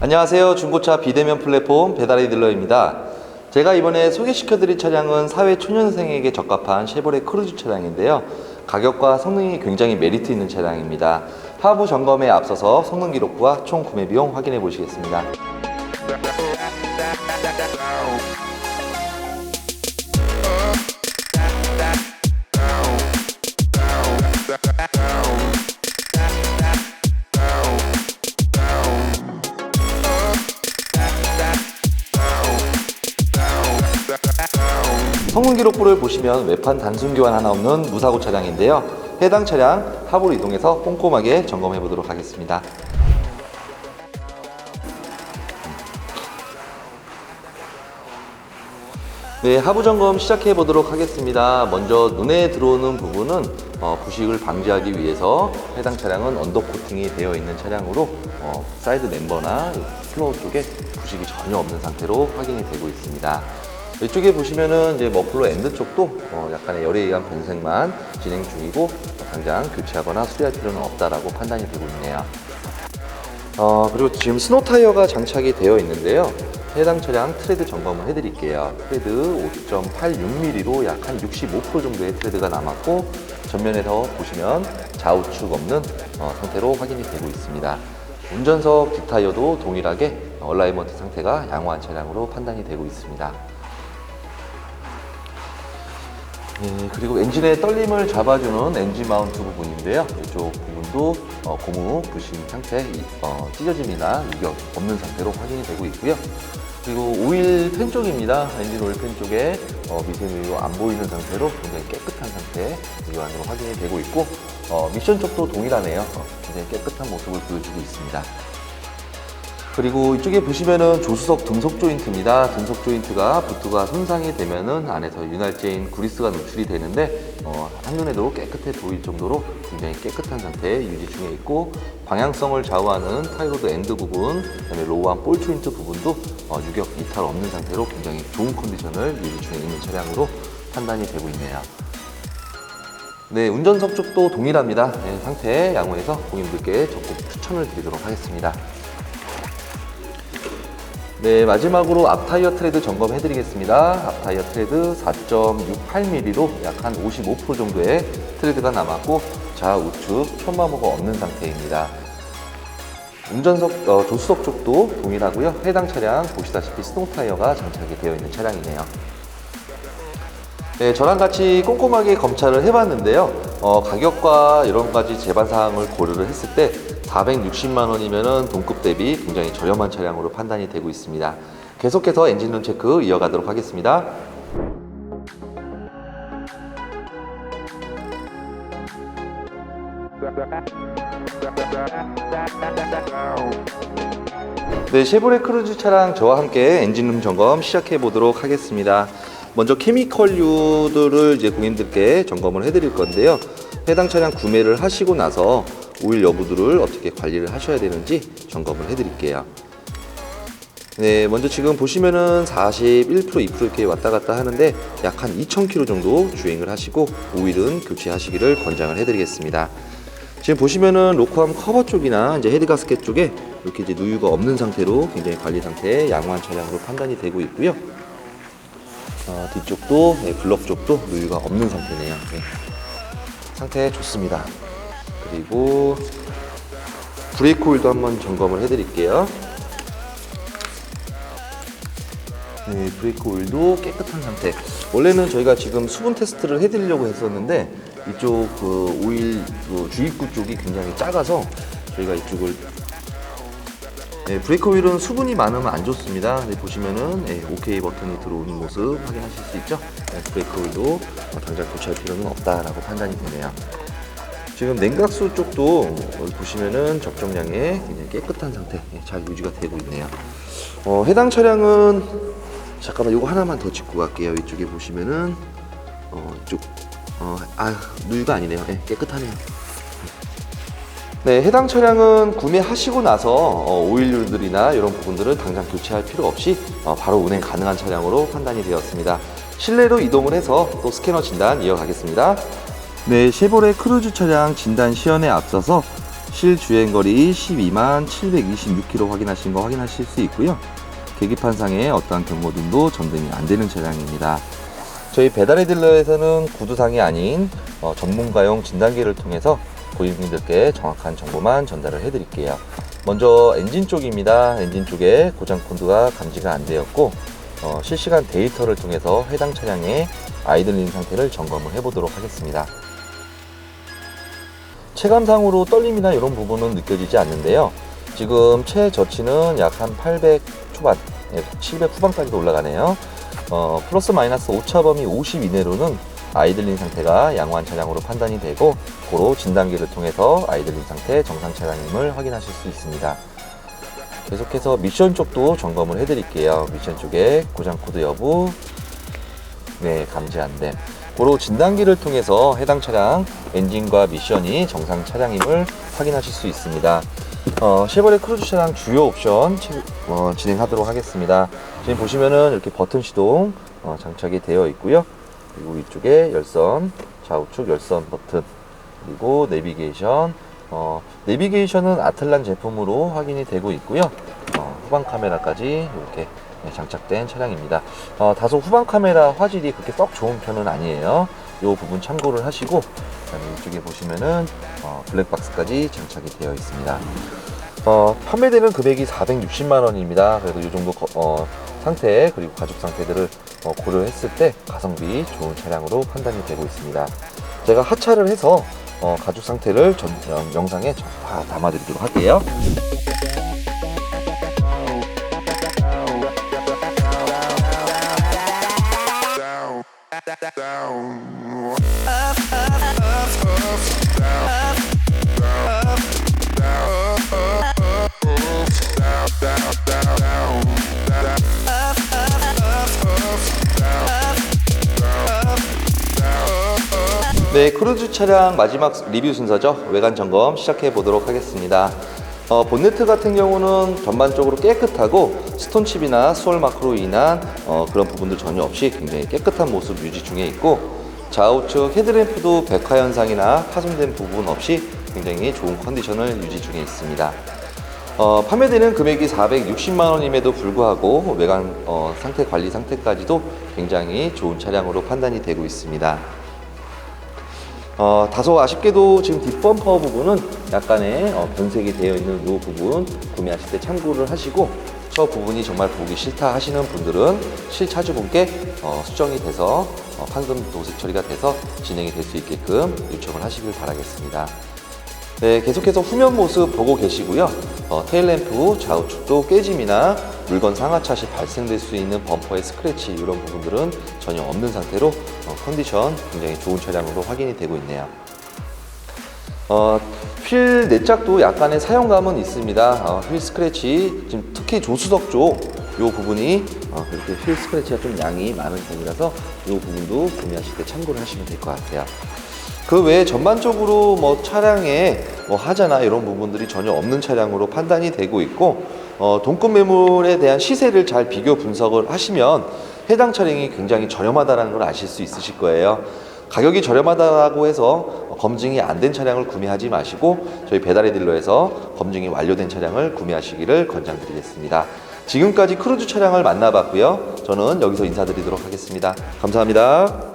안녕하세요. 중고차 비대면 플랫폼 배달의 딜러입니다. 제가 이번에 소개시켜드릴 차량은 사회 초년생에게 적합한 쉐보레 크루즈 차량인데요. 가격과 성능이 굉장히 메리트 있는 차량입니다. 하부 점검에 앞서서 성능 기록부와 총 구매 비용 확인해 보시겠습니다. 성능 기록부를 보시면 외판 단순 교환 하나 없는 무사고 차량인데요. 해당 차량 하부로 이동해서 꼼꼼하게 점검해 보도록 하겠습니다. 네, 하부 점검 시작해 보도록 하겠습니다. 먼저 눈에 들어오는 부분은 어, 부식을 방지하기 위해서 해당 차량은 언더 코팅이 되어 있는 차량으로 어, 사이드 멤버나 플로어 쪽에 부식이 전혀 없는 상태로 확인이 되고 있습니다. 이쪽에 보시면은 이제 머플러 엔드 쪽도 어, 약간의 열에 의한 변색만 진행 중이고 당장 교체하거나 수리할 필요는 없다라고 판단이 되고 있네요. 어, 그리고 지금 스노 타이어가 장착이 되어 있는데요. 해당 차량 트레드 점검을 해드릴게요. 트레드 5.86mm로 약 한 65% 정도의 트레드가 남았고 전면에서 보시면 좌우측 없는 어, 상태로 확인이 되고 있습니다. 운전석 뒷타이어도 동일하게 얼라이먼트 상태가 양호한 차량으로 판단이 되고 있습니다. 예, 그리고 엔진의 떨림을 잡아주는 엔진 마운트 부분인데요. 이쪽 부분도 어, 고무 부신 상태, 이- 어, 찢어짐이나 유격 없는 상태로 확인이 되고 있고요. 그리고 오일 팬 쪽입니다. 엔진 오일 팬 쪽에 어, 미세미로 안 보이는 상태로 굉장히 깨끗한 상태 교환으로 확인이 되고 있고 어, 미션 쪽도 동일하네요. 어, 굉장히 깨끗한 모습을 보여주고 있습니다. 그리고 이쪽에 보시면은 조수석 등속 조인트입니다. 등속 조인트가 부트가 손상이 되면은 안에서 윤활제인 구리스가 노출이 되는데 어, 한눈에도 깨끗해 보일 정도로 굉장히 깨끗한 상태에 유지 중에 있고 방향성을 좌우하는 타이로드 엔드 부분, 그다음에 로우한 볼 조인트 부분도 어, 유격 이탈 없는 상태로 굉장히 좋은 컨디션을 유지 중에 있는 차량으로 판단이 되고 있네요. 네, 운전석 쪽도 동일합니다. 네, 상태 양호해서 고객님들께 적극 추천을 드리도록 하겠습니다. 네, 마지막으로 앞 타이어 트레드 점검해 드리겠습니다. 앞 타이어 트레드 4.68mm로 약 한 55% 정도의 트레드가 남았고 좌우측 천마모가 없는 상태입니다. 운전석, 어, 조수석 쪽도 동일하고요. 해당 차량 보시다시피 스노우 타이어가 장착이 되어 있는 차량이네요. 네, 저랑 같이 꼼꼼하게 검찰을 해봤는데요. 어, 가격과 이런 가지 제반 사항을 고려를 했을 때 460만 원이면은 동급 대비 굉장히 저렴한 차량으로 판단이 되고 있습니다. 계속해서 엔진룸 체크 이어가도록 하겠습니다. 네, 쉐보레 크루즈 차량 저와 함께 엔진룸 점검 시작해 보도록 하겠습니다. 먼저 케미컬류들을 이제 고객님들께 점검을 해드릴 건데요. 해당 차량 구매를 하시고 나서 오일 여부들을 어떻게 관리를 하셔야 되는지 점검을 해드릴게요. 네, 먼저 지금 보시면은 41% 2% 이렇게 왔다 갔다 하는데 약 한 2,000km 정도 주행을 하시고 오일은 교체하시기를 권장을 해드리겠습니다. 지금 보시면은 로커암 커버 쪽이나 이제 헤드 가스켓 쪽에 이렇게 이제 누유가 없는 상태로 굉장히 관리 상태에 양호한 차량으로 판단이 되고 있고요. 어, 뒤쪽도 네, 블럭 쪽도 누유가 없는 상태네요. 네. 상태 좋습니다. 그리고 브레이크 오일도 한번 점검을 해드릴게요. 네, 브레이크 오일도 깨끗한 상태. 원래는 저희가 지금 수분 테스트를 해드리려고 했었는데 이쪽 그 오일 그 주입구 쪽이 굉장히 작아서 저희가 이쪽을 네, 브레이크 오일은 수분이 많으면 안 좋습니다. 네, 보시면은 네, OK 버튼이 들어오는 모습 확인하실 수 있죠. 네, 브레이크 오일도 어, 당장 교체할 필요는 없다라고 판단이 되네요. 지금 냉각수 쪽도 보시면은 적정량의 깨끗한 상태 예, 잘 유지가 되고 있네요. 어, 해당 차량은 잠깐만 이거 하나만 더 짚고 갈게요. 이쪽에 보시면은 어, 이쪽 어, 아 누유가 아니네요. 예, 깨끗하네요. 네, 해당 차량은 구매하시고 나서 어, 오일류들이나 이런 부분들을 당장 교체할 필요 없이 어, 바로 운행 가능한 차량으로 판단이 되었습니다. 실내로 이동을 해서 또 스캐너 진단 이어가겠습니다. 네, 쉐보레 크루즈 차량 진단 시연에 앞서서 실주행거리 12만 726km 확인하신 거 확인하실 수 있고요. 계기판상에 어떠한 경고등도 전등이 안 되는 차량입니다. 저희 배달의 딜러에서는 구두상이 아닌 어, 전문가용 진단기를 통해서 고객님들께 정확한 정보만 전달을 해드릴게요. 먼저 엔진 쪽입니다. 엔진 쪽에 고장 코드가 감지가 안 되었고 어, 실시간 데이터를 통해서 해당 차량의 아이들링 상태를 점검을 해보도록 하겠습니다. 체감상으로 떨림이나 이런 부분은 느껴지지 않는데요. 지금 최저치는 약 한 800 초반, 예, 700 후반까지도 올라가네요. 어, 플러스 마이너스 오차범위 50 이내로는 아이들링 상태가 양호한 차량으로 판단이 되고 고로 진단기를 통해서 아이들링 상태 정상 차량임을 확인하실 수 있습니다. 계속해서 미션 쪽도 점검을 해드릴게요. 미션 쪽에 고장 코드 여부, 네 감지 안 됨. 고로 진단기를 통해서 해당 차량 엔진과 미션이 정상 차량임을 확인하실 수 있습니다. 어, 쉐보레 크루즈 차량 주요 옵션 치- 어, 진행하도록 하겠습니다. 지금 보시면은 이렇게 버튼 시동 어, 장착이 되어 있고요. 그리고 이쪽에 열선, 좌우측 열선 버튼, 그리고 내비게이션. 어, 내비게이션은 아틀란 제품으로 확인이 되고 있고요. 어, 후방 카메라까지 이렇게 네, 장착된 차량입니다. 어, 다소 후방 카메라 화질이 그렇게 썩 좋은 편은 아니에요. 이 부분 참고를 하시고 이쪽에 보시면은 어, 블랙박스까지 장착이 되어 있습니다. 어, 판매되는 금액이 460만 원입니다. 그래도 이 정도 거- 어, 상태 그리고 가죽 상태들을 어, 고려했을 때 가성비 좋은 차량으로 판단이 되고 있습니다. 제가 하차를 해서 어, 가죽 상태를 전, 영- 영상에 좀다 담아드리도록 할게요. 네, 크루즈 차량 마지막 리뷰 순서죠. 외관 점검 시작해 보도록 하겠습니다. 어, 본네트 같은 경우는 전반적으로 깨끗하고 스톤칩이나 수월 마크로 인한 어, 그런 부분들 전혀 없이 굉장히 깨끗한 모습 유지 중에 있고 좌우측 헤드램프도 백화 현상이나 파손된 부분 없이 굉장히 좋은 컨디션을 유지 중에 있습니다. 어, 판매되는 금액이 460만 원임에도 불구하고 외관 어, 상태 관리 상태까지도 굉장히 좋은 차량으로 판단이 되고 있습니다. 어, 다소 아쉽게도 지금 뒷범퍼 부분은 약간의 어, 변색이 되어 있는 이 부분 구매하실 때 참고를 하시고 저 부분이 정말 보기 싫다 하시는 분들은 실차주분께 어, 수정이 돼서 어, 판금 도색 처리가 돼서 진행이 될 수 있게끔 요청을 하시길 바라겠습니다. 네, 계속해서 후면 모습 보고 계시고요. 어, 테일램프 좌우측도 깨짐이나 물건 상하차 시 발생될 수 있는 범퍼의 스크래치 이런 부분들은 전혀 없는 상태로 어, 컨디션 굉장히 좋은 차량으로 확인이 되고 있네요. 어, 휠 내짝도 약간의 사용감은 있습니다. 어, 휠 스크래치 지금 특히 조수석 쪽 이 부분이 어, 그렇게 휠 스크래치가 좀 양이 많은 편이라서 이 부분도 구매하실 때 참고를 하시면 될 것 같아요. 그 외에 전반적으로 뭐 차량에 뭐 하자나 이런 부분들이 전혀 없는 차량으로 판단이 되고 있고 어, 동급 매물에 대한 시세를 잘 비교 분석을 하시면 해당 차량이 굉장히 저렴하다는 걸 아실 수 있으실 거예요. 가격이 저렴하다고 해서 검증이 안 된 차량을 구매하지 마시고 저희 배달의 딜러에서 검증이 완료된 차량을 구매하시기를 권장드리겠습니다. 지금까지 크루즈 차량을 만나봤고요. 저는 여기서 인사드리도록 하겠습니다. 감사합니다.